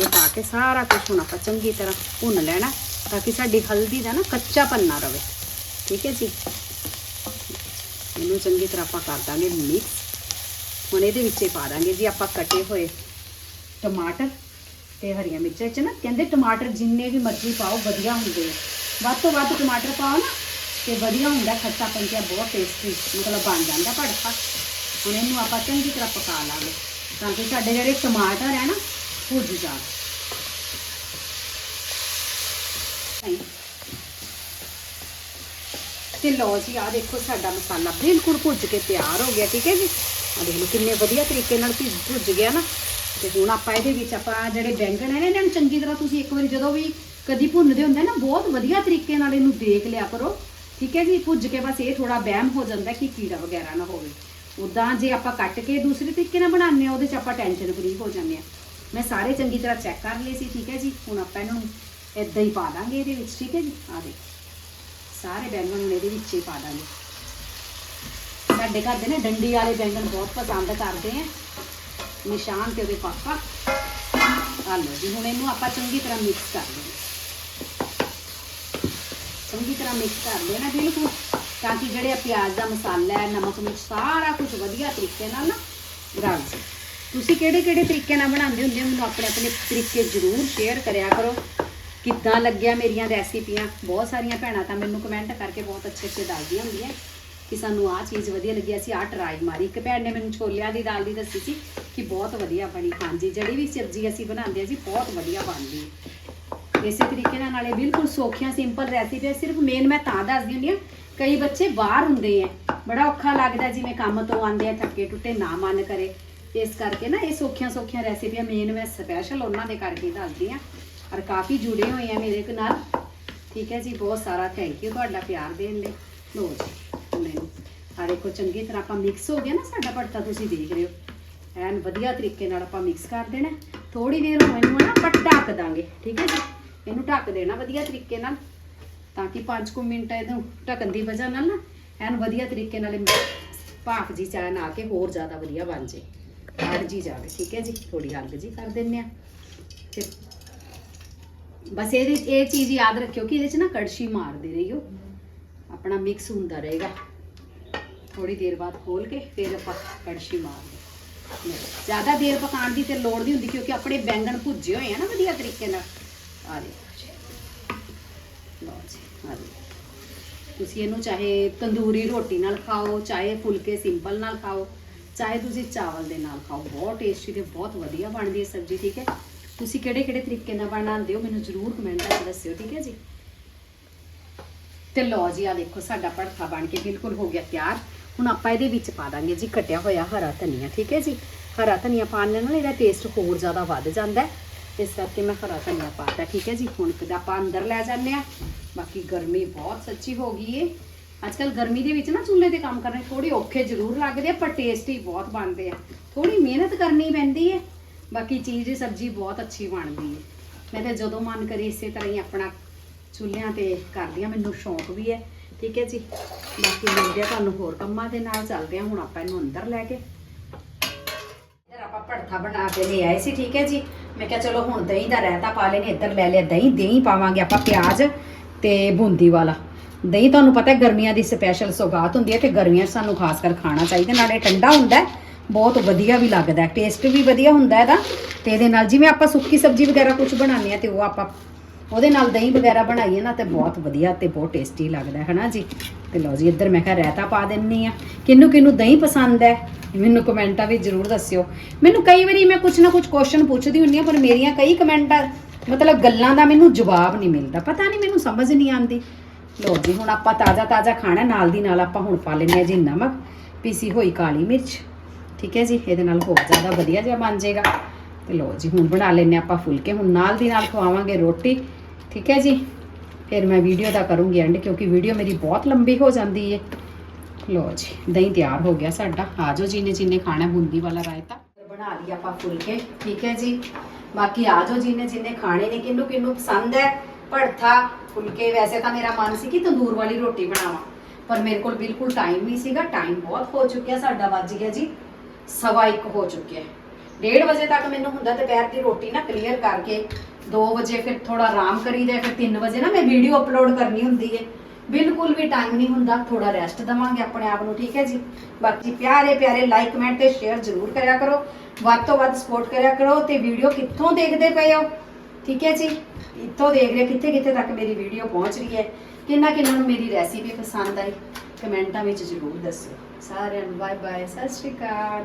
ਇਹ ਪਾ ਕੇ ਸਾਰਾ ਕੁਝ ਹੁਣ ਆਪਾਂ ਚੰਗੀ ਤਰ੍ਹਾਂ ਭੁੰਨ ਲੈਣਾ, ਤਾਂ ਕਿ ਸਾਡੀ ਹਲਦੀ ਦਾ ਨਾ ਕੱਚਾਪਨ ਨਾ ਰਵੇ। ਠੀਕ ਹੈ ਜੀ? ਇਹਨੂੰ ਚੰਗੀ ਤਰ੍ਹਾਂ ਆਪਾਂ ਕਰ ਦਾਂਗੇ ਮਿਕਸ ਹੁਣ ਇਹਦੇ ਵਿੱਚ ਪਾ ਦਾਂਗੇ ਜੀ, ਆਪਾਂ ਕੱਟੇ ਹੋਏ ਟਮਾਟਰ ਤੇ ਹਰੀਆਂ ਮਿਰਚਾਂ ਚ ਨਾ। ਕਹਿੰਦੇ ਟਮਾਟਰ ਜਿੰਨੇ ਵੀ ਮਰਜ਼ੀ ਪਾਓ, ਵਧੀਆ ਹੁੰਦੇ ਆ। ਵੱਧ ਤੋਂ ਵੱਧ ਟਮਾਟਰ ਪਾਓ ਨਾ ਤੇ ਵਧੀਆ ਹੁੰਦਾ, ਖੱਟਾ ਪੰਚਾ ਬਹੁਤ ਟੇਸਟੀ ਮਤਲਬ ਬਣ ਜਾਂਦਾ ਭੜਕਾ। ਹੁਣ ਇਹਨੂੰ ਆਪਾਂ ਚੰਗੀ ਤਰ੍ਹਾਂ ਪਕਾ ਲਾਂਗੇ, ਤਾਂ ਕਿ ਸਾਡੇ ਜਿਹੜੇ ਟਮਾਟਰ ਹੈ ਨਾ, ਭੁੱਜ ਜਾਣ। ਤੇ ਲਓ ਜੀ ਆ ਦੇਖੋ ਸਾਡਾ ਮਸਾਲਾ ਬਿਲਕੁਲ ਭੁੱਜ ਕੇ ਤਿਆਰ ਹੋ ਗਿਆ, ਠੀਕ ਹੈ ਜੀ? ਆ ਦੇਖ ਲਓ ਕਿੰਨੇ ਵਧੀਆ ਤਰੀਕੇ ਨਾਲ ਭਿੱਜ ਭੁੱਜ ਗਿਆ ਨਾ। ਤੇ ਹੁਣ ਆਪਾਂ ਇਹਦੇ ਵਿੱਚ ਆਪਾਂ ਜਿਹੜੇ ਬੈਂਗਣ ਹੈ ਨਾ, ਇਹਨਾਂ ਨੂੰ ਚੰਗੀ ਤਰ੍ਹਾਂ ਤੁਸੀਂ ਇੱਕ ਵਾਰੀ ਜਦੋਂ ਵੀ ਕਦੀ ਭੁੰਨਦੇ ਹੁੰਦੇ ਨਾ, ਬਹੁਤ ਵਧੀਆ ਤਰੀਕੇ ਨਾਲ ਇਹਨੂੰ ਦੇਖ ਲਿਆ ਕਰੋ। ਠੀਕ ਹੈ ਜੀ? ਭੁੱਜ ਕੇ ਬਸ ਇਹ ਥੋੜਾ ਵਹਿਮ ਹੋ ਜਾਂਦਾ ਕਿ ਕੀੜਾ ਵਗੈਰਾ ਨਾ ਹੋਵੇ। ਉਦਾਂ ਜੇ ਆਪਾਂ ਕੱਟ ਕੇ ਦੂਸਰੇ ਤਰੀਕੇ ਨਾਲ ਬਣਾਉਂਦੇ ਆ, ਉਹਦੇ 'ਚ ਆਪਾਂ ਟੈਨਸ਼ਨ ਫਰੀ ਹੋ ਜਾਂਦੇ ਆ। ਮੈਂ ਸਾਰੇ ਚੰਗੀ ਤਰ੍ਹਾਂ ਚੈੱਕ ਕਰ ਲਏ ਸੀ, ਠੀਕ ਹੈ ਜੀ? ਹੁਣ ਆਪਾਂ ਇਹਨੂੰ ਇਦਾਂ ਹੀ ਪਾ ਦਾਂਗੇ ਇਹਦੇ ਵਿੱਚ, ਠੀਕ ਹੈ ਜੀ? ਆ ਦੇਖੋ। ਸਾਰੇ ਬੈਂਗਣ ਨੂੰ ਇਹਦੇ ਵਿੱਚ ਹੀ ਪਾ ਦਾਂਗੇ। ਸਾਡੇ ਘਰ ਦੇ ਨਾ ਡੰਡੀ ਵਾਲੇ ਬੈਂਗਣ ਬਹੁਤ ਪਸੰਦ ਕਰਦੇ ਆ। ਨਿਸ਼ਾਨ ਤੇ ਉਹਦੇ ਪਾਪਾ। ਆ ਲਓ ਜੀ, ਹੁਣ ਇਹਨੂੰ ਆਪਾਂ ਚੰਗੀ ਤਰ੍ਹਾਂ ਮਿਕਸ ਕਰ ਲੈਣਾ ਚੰਗੀ ਤਰ੍ਹਾਂ ਮਿਕਸ ਕਰ ਲੈਣਾ ਬਿਲਕੁਲ, ਤਾਂ ਕਿ ਜਿਹੜੇ ਪਿਆਜ਼ ਦਾ ਮਸਾਲਾ ਹੈ, ਨਮਕ ਮਿਰਚ, ਸਾਰਾ ਕੁਝ ਵਧੀਆ ਤਰੀਕੇ ਨਾਲ ਨਾ ਰਲ ਜੇ ਤੁਸੀਂ ਕਿਹੜੇ ਕਿਹੜੇ ਤਰੀਕੇ ਨਾਲ ਬਣਾਉਂਦੇ ਹੁੰਦੇ ਹੋ? ਮੈਨੂੰ ਆਪਣੇ ਆਪਣੇ ਤਰੀਕੇ ਜ਼ਰੂਰ ਸ਼ੇਅਰ ਕਰਿਆ ਕਰੋ। ਕਿੱਦਾਂ ਲੱਗਿਆ ਮੇਰੀਆਂ ਰੈਸਿਪੀਆਂ? ਬਹੁਤ ਸਾਰੀਆਂ ਭੈਣਾਂ ਤਾਂ ਮੈਨੂੰ ਕਮੈਂਟ ਕਰਕੇ ਬਹੁਤ ਅੱਛੇ ਅੱਛੇ ਦੱਸਦੀਆਂ ਹੁੰਦੀਆਂ ਕਿ ਸਾਨੂੰ ਆਹ ਚੀਜ਼ ਵਧੀਆ ਲੱਗੀ। ਅਸੀਂ ਆਹ ਟਰਾਈ ਮਾਰੀ। ਇੱਕ ਭੈਣ ਨੇ ਮੈਨੂੰ ਛੋਲਿਆਂ ਦੀ ਦਾਲ ਦੀ ਦੱਸੀ ਸੀ ਕਿ ਬਹੁਤ ਵਧੀਆ ਬਣੀ। ਹਾਂਜੀ, ਜਿਹੜੀ ਵੀ ਸਬਜ਼ੀ ਅਸੀਂ ਬਣਾਉਂਦੇ ਆ ਜੀ, ਬਹੁਤ ਵਧੀਆ ਬਣਦੀ ਹੈ। ਇਸੇ ਤਰੀਕੇ ਨਾਲ ਨਾਲੇ ਬਿਲਕੁਲ ਸੌਖੀਆਂ ਸਿੰਪਲ ਰੈਸਿਪੀ ਸਿਰਫ ਮੇਨ ਮੈਂ ਤਾਂ ਦੱਸਦੀ ਹੁੰਦੀ ਆ ਕਈ ਬੱਚੇ ਬਾਹਰ ਹੁੰਦੇ ਆ। ਬੜਾ ਔਖਾ ਲੱਗਦਾ ਜਿਵੇਂ ਕੰਮ ਤੋਂ ਆਉਂਦੇ ਆ, ਥੱਕੇ ਟੁੱਟੇ, ਨਾ ਮਨ ਕਰੇ। ਇਸ ਕਰਕੇ ਨਾ ਇਹ ਸੌਖੀਆਂ ਸੌਖੀਆਂ ਰੈਸਿਪੀਆਂ ਮੇਨ ਮੈਂ ਸਪੈਸ਼ਲ ਉਹਨਾਂ ਦੇ ਕਰਕੇ ਦੱਸਦੀ ਆ ਔਰ ਕਾਫੀ ਜੁੜੇ ਹੋਏ ਆ ਮੇਰੇ ਨਾਲ। ਠੀਕ ਹੈ ਜੀ, ਬਹੁਤ ਸਾਰਾ ਥੈਂਕ ਯੂ ਤੁਹਾਡਾ ਪਿਆਰ ਦੇਣ ਲਈ ਲੋ ਜੀ ਹੁਣ ਆ ਦੇਖੋ, ਚੰਗੀ ਤਰ੍ਹਾਂ ਆਪਾਂ ਮਿਕਸ ਹੋ ਗਿਆ ਨਾ ਸਾਡਾ ਪੜਤਾ ਤੁਸੀਂ ਦੇਖ ਰਹੇ ਹੋ। ਐਨ ਵਧੀਆ ਤਰੀਕੇ ਨਾਲ ਆਪਾਂ ਮਿਕਸ ਕਰ ਦੇਣਾ। ਥੋੜੀ ਦੇਰ ਨੂੰ ਇਹਨੂੰ ਨਾ ਆਪਾਂ ਢੱਕ ਦਾਂਗੇ, ਠੀਕ ਹੈ ਜੀ? ਇਹਨੂੰ ਢੱਕ ਦੇਣਾ ਵਧੀਆ ਤਰੀਕੇ ਨਾਲ, ਤਾਂ ਕਿ 5 ਕੁ ਮਿੰਟ ਇਹਨੂੰ ਢੱਕਣ ਦੀ ਵਜ੍ਹਾ ਨਾਲ ਨਾ ਐਨ ਵਧੀਆ ਤਰੀਕੇ ਨਾਲ ਇਹ ਭਾਫ ਜੀ ਚਾਹ ਨਾ ਕੇ ਹੋਰ ਜ਼ਿਆਦਾ ਵਧੀਆ ਬਣ ਜੇ। ਅੱਗ ਜੀ ਜਾਵੇ, ਠੀਕ ਹੈ ਜੀ? ਥੋੜੀ ਹਲਕ ਜੀ ਕਰ ਦਿੰਨੇ ਆ। ਤੇ ਬਸ ਇਹਦੇ ਇਹ ਚੀਜ਼ ਯਾਦ ਰੱਖਿਓ ਕਿ ਇਹਦੇ ਚ ਨਾ ਕੜਛੀ ਮਾਰਦੇ ਰਹੀਓ ਆਪਣਾ ਮਿਕਸ ਹੁੰਦਾ ਰਹੇਗਾ ਥੋੜੀ ਦੇਰ ਬਾਅਦ ਖੋਲ ਕੇ ਫਿਰ ਆਪਾਂ ਕੜਛੀ ਮਾਰਦੇ ਜ਼ਿਆਦਾ ਦੇਰ ਪਕਾਉਣ ਦੀ ਤੇ ਲੋੜ ਨਹੀਂ ਹੁੰਦੀ ਕਿਉਂਕਿ ਆਪਣੇ ਬੈਂਗਣ ਭੁੱਜੇ ਹੋਏ ਆ ਨਾ ਵਧੀਆ ਤਰੀਕੇ ਨਾਲ ਆ ਦੇਖੋ ਜੀ ਲਓ ਜੀ ਆ ਦੇਖੋ ਤੁਸੀਂ ਇਹਨੂੰ ਚਾਹੇ ਤੰਦੂਰੀ ਰੋਟੀ ਨਾਲ ਖਾਓ ਚਾਹੇ ਫੁਲਕੇ ਸਿੰਪਲ ਨਾਲ ਖਾਓ ਚਾਹੇ ਤੁਸੀਂ ਚਾਵਲ ਦੇ ਨਾਲ ਖਾਓ ਬਹੁਤ ਟੇਸਟੀ ਤੇ ਬਹੁਤ ਵਧੀਆ ਬਣਦੀ ਹੈ ਸਬਜ਼ੀ ਠੀਕ ਹੈ ਤੁਸੀਂ ਕਿਹੜੇ ਕਿਹੜੇ ਤਰੀਕੇ ਨਾਲ ਬਣਾਉਂਦੇ ਹੋ, ਮੈਨੂੰ ਜ਼ਰੂਰ ਕਮੈਂਟ ਕਰਕੇ ਦੱਸਿਓ, ਠੀਕ ਹੈ ਜੀ? ਤੇ ਲਓ ਜੀ ਆ ਦੇਖੋ, ਸਾਡਾ ਭੜਥਾ ਬਣ ਕੇ ਬਿਲਕੁਲ ਹੋ ਗਿਆ ਤਿਆਰ। ਹੁਣ ਆਪਾਂ ਇਹਦੇ ਵਿੱਚ ਪਾ ਦਾਂਗੇ ਜੀ, ਕੱਟਿਆ ਹੋਇਆ ਹਰਾ ਧਨੀਆ, ਠੀਕ ਹੈ ਜੀ? ਹਰਾ ਧਨੀਆ ਪਾਉਣ ਨਾਲ ਇਹਦਾ ਟੇਸਟ ਹੋਰ ਜ਼ਿਆਦਾ ਵੱਧ ਜਾਂਦਾ ਹੈ। ਇਸ ਕਰਕੇ ਮੈਂ ਹਰਾ ਧਨੀਆ ਪਾਤਾ, ਠੀਕ ਹੈ ਜੀ? ਹੁਣ ਕਿਦਾ ਆਪਾਂ ਅੰਦਰ ਲੈ ਜਾਂਦੇ ਆ ਬਾਕੀ ਗਰਮੀ ਬਹੁਤ ਸੱਚੀ ਹੋ ਗਈ ਏ। ਅੱਜ ਕੱਲ ਗਰਮੀ ਦੇ ਵਿੱਚ ਨਾ ਚੁੱਲ੍ਹੇ ਤੇ ਕੰਮ ਕਰਨੇ ਥੋੜੇ ਔਖੇ ਜ਼ਰੂਰ ਲੱਗਦੇ ਆ, ਪਰ ਟੇਸਟੀ ਬਹੁਤ ਬਣਦੇ ਆ। ਥੋੜੀ ਮਿਹਨਤ ਕਰਨੀ ਪੈਂਦੀ ਹੈ ਬਾਕੀ ਚੀਜ਼ ਸਬਜ਼ੀ ਬਹੁਤ ਅੱਛੀ ਬਣਦੀ ਹੈ। ਮੈਂ ਤਾਂ ਜਦੋਂ ਮਨ ਕਰੇ ਇਸੇ ਤਰ੍ਹਾਂ ਹੀ ਆਪਣਾ ਚੁੱਲ੍ਹਿਆਂ ਤੇ ਕਰਦੀ ਆ ਮੈਨੂੰ ਸ਼ੌਂਕ ਵੀ ਹੈ। ਠੀਕ ਹੈ ਜੀ। ਬਾਕੀ ਮਿਲਦੇ ਆ ਤੁਹਾਨੂੰ ਹੋਰ ਕੰਮਾਂ ਦੇ ਨਾਲ ਚੱਲਦੇ ਆ ਹੁਣ ਆਪਾਂ ਇਹਨੂੰ ਅੰਦਰ ਲੈ ਕੇ। ਇੱਧਰ ਆਪਾਂ ਭੜਥਾ ਬਣਾ ਕੇ ਲੈ ਆਏ ਸੀ ਠੀਕ ਹੈ ਜੀ। ਮੈਂ ਕਿਹਾ ਚਲੋ ਹੁਣ ਦਹੀਂ ਦਾ ਰਾਇਤਾ ਪਾ ਲੈਨੇ ਇੱਧਰ ਲੈ ਲਿਆ ਦਹੀਂ ਦਹੀਂ ਪਾਵਾਂਗੇ ਆਪਾਂ ਪਿਆਜ਼ ਤੇ ਬੂੰਦੀ ਵਾਲਾ। ਦਹੀਂ ਤੁਹਾਨੂੰ ਪਤਾ ਗਰਮੀਆਂ ਦੀ ਸਪੈਸ਼ਲ ਸੌਗਾਤ ਹੁੰਦੀ ਹੈ ਤੇ ਗਰਮੀਆਂ 'ਚ ਸਾਨੂੰ ਖਾਸ ਕਰ ਖਾਣਾ ਚਾਹੀਦਾ ਨਾਲੇ ਠੰਡਾ ਹੁੰਦਾ ਹੈ, ਬਹੁਤ ਵਧੀਆ ਵੀ ਲੱਗਦਾ ਟੇਸਟ ਵੀ ਵਧੀਆ ਹੁੰਦਾ ਇਹਦਾ। ਤੇ ਇਹਦੇ ਨਾਲ ਜਿਵੇਂ ਆਪਾਂ ਸੁੱਕੀ ਸਬਜ਼ੀ ਵਗੈਰਾ ਕੁਝ ਬਣਾਉਂਦੇ ਆ ਤੇ ਉਹ ਆਪਾਂ ਉਹਦੇ ਨਾਲ ਦਹੀਂ ਵਗੈਰਾ ਬਣਾਈਏ ਨਾ ਤੇ ਬਹੁਤ ਵਧੀਆ ਤੇ ਬਹੁਤ ਟੇਸਟੀ ਲੱਗਦਾ ਹੈ ਨਾ ਜੀ? ਤੇ ਲਓ ਜੀ, ਇੱਧਰ ਮੈਂ ਕਿਹਾ ਰਾਇਤਾ ਪਾ ਦਿੰਨੀ ਆ ਕਿਹਨੂੰ ਕਿਹਨੂੰ ਦਹੀਂ ਪਸੰਦ ਹੈ, ਮੈਨੂੰ ਕਮੈਂਟਾਂ ਵਿੱਚ ਜ਼ਰੂਰ ਦੱਸਿਓ। ਮੈਨੂੰ ਕਈ ਵਾਰੀ ਮੈਂ ਕੁਝ ਨਾ ਕੁਝ ਕੁਐਸਚਨ ਪੁੱਛਦੀ ਹੁੰਨੀ ਆ ਪਰ ਮੇਰੀਆਂ ਕਈ ਕਮੈਂਟਾਂ, ਮਤਲਬ ਗੱਲਾਂ ਦਾ ਮੈਨੂੰ ਜਵਾਬ ਨਹੀਂ ਮਿਲਦਾ। ਪਤਾ ਨਹੀਂ, ਮੈਨੂੰ ਸਮਝ ਨਹੀਂ ਆਉਂਦੀ। ਲਓ ਜੀ, ਹੁਣ ਆਪਾਂ ਤਾਜ਼ਾ ਤਾਜ਼ਾ ਖਾਣਾ ਨਾਲ ਦੀ ਨਾਲ ਆਪਾਂ ਹੁਣ ਪਾ ਲੈਂਦੇ ਆ ਜੀ ਨਮਕ, ਪੀਸੀ ਹੋਈ ਕਾਲੀ ਮਿਰਚ। ਠੀਕ ਹੈ ਜੀ, ਇਹਦੇ ਨਾਲ ਹੋਰ ਜ਼ਿਆਦਾ ਵਧੀਆ ਜਿਹਾ ਬਣ ਜਾਏਗਾ। ਤੇ ਲੋ ਜੀ, ਹੁਣ ਬਣਾ ਲੈਂਦੇ ਹਾਂ ਆਪਾਂ ਫੁਲਕੇ। ਹੁਣ ਨਾਲ ਦੀ ਨਾਲ ਖਵਾਵਾਂਗੇ ਰੋਟੀ, ਠੀਕ ਹੈ ਜੀ। ਫਿਰ ਮੈਂ ਵੀਡੀਓ ਦਾ ਕਰੂੰਗੀ ਐਂਡ ਕਿਉਂਕਿ ਵੀਡੀਓ ਮੇਰੀ ਬਹੁਤ ਲੰਬੀ ਹੋ ਜਾਂਦੀ ਹੈ ਲੋ ਜੀ, ਦਹੀਂ ਤਿਆਰ ਹੋ ਗਿਆ ਸਾਡਾ। ਆ ਜਾਓ ਜਿਹਨੇ ਜਿਹਨੇ ਖਾਣਾ ਬੂੰਦੀ ਵਾਲਾ ਰਾਇਤਾ। ਬਣਾ ਲਈ ਆਪਾਂ ਫੁਲਕੇ, ਠੀਕ ਹੈ ਜੀ। ਬਾਕੀ ਆ ਜਾਓ ਜਿਹਨੇ ਜਿਹਨੇ ਖਾਣੇ ਨੇ, ਕਿਹਨੂੰ ਕਿਹਨੂੰ ਪਸੰਦ ਹੈ। ਭੜਥਾ, ਫੁਲਕੇ, ਵੈਸੇ ਤਾਂ ਮੇਰਾ ਮਨ ਸੀ ਕਿ ਤੰਦੂਰ ਵਾਲੀ ਰੋਟੀ ਬਣਾਵਾਂ। ਪਰ ਮੇਰੇ ਕੋਲ ਬਿਲਕੁਲ ਟਾਈਮ ਨਹੀਂ ਸੀਗਾ ਟਾਈਮ ਬਹੁਤ ਹੋ ਚੁੱਕਿਆ, ਸਾਡਾ ਵੱਜ ਗਿਆ ਜੀ। ਸਵਾ ਇੱਕ ਹੋ ਚੁੱਕਿਆ ਡੇਢ ਵਜੇ ਤੱਕ ਮੈਨੂੰ ਹੁੰਦਾ ਦੁਪਹਿਰ ਦੀ ਰੋਟੀ ਨਾ ਕਲੀਅਰ ਕਰਕੇ 2 ਵਜੇ ਫਿਰ ਥੋੜਾ ਆਰਾਮ ਕਰੀਦਾ ਫਿਰ 3 ਵਜੇ ਨਾ ਮੈਂ ਵੀਡੀਓ ਅਪਲੋਡ ਕਰਨੀ ਹੁੰਦੀ ਹੈ। ਬਿਲਕੁਲ ਵੀ ਟਾਈਮ ਨਹੀਂ ਹੁੰਦਾ ਥੋੜਾ ਰੈਸਟ ਦਵਾਂਗੇ ਆਪਣੇ ਆਪ ਨੂੰ, ਠੀਕ ਹੈ ਜੀ? ਬਾਕੀ ਪਿਆਰੇ ਪਿਆਰੇ ਲਾਈਕ ਕਮੈਂਟ ਤੇ ਸ਼ੇਅਰ ਜ਼ਰੂਰ ਕਰਿਆ ਕਰੋ। ਵੱਧ ਤੋਂ ਵੱਧ ਸਪੋਰਟ ਕਰਿਆ ਕਰੋ ਤੇ ਵੀਡੀਓ ਕਿੱਥੋਂ ਦੇਖਦੇ ਪਏ ਹੋ? ਠੀਕ ਹੈ ਜੀ? ਇੱਥੋਂ ਦੇਖ ਰਹੇ ਕਿੱਥੇ ਕਿੱਥੇ ਤੱਕ ਮੇਰੀ ਵੀਡੀਓ ਪਹੁੰਚ ਰਹੀ ਹੈ। ਕਿੰਨਾ ਕਿੰਨਾ ਨੂੰ ਮੇਰੀ ਰੈਸਿਪੀ ਪਸੰਦ ਆਈ। ਕਮੈਂਟਾਂ ਵਿੱਚ ਜ਼ਰੂਰ ਦੱਸੋ ਸਾਰਿਆਂ ਨੂੰ ਬਾਏ ਬਾਏ ਸਤਿ ਸ਼੍ਰੀ ਅਕਾਲ।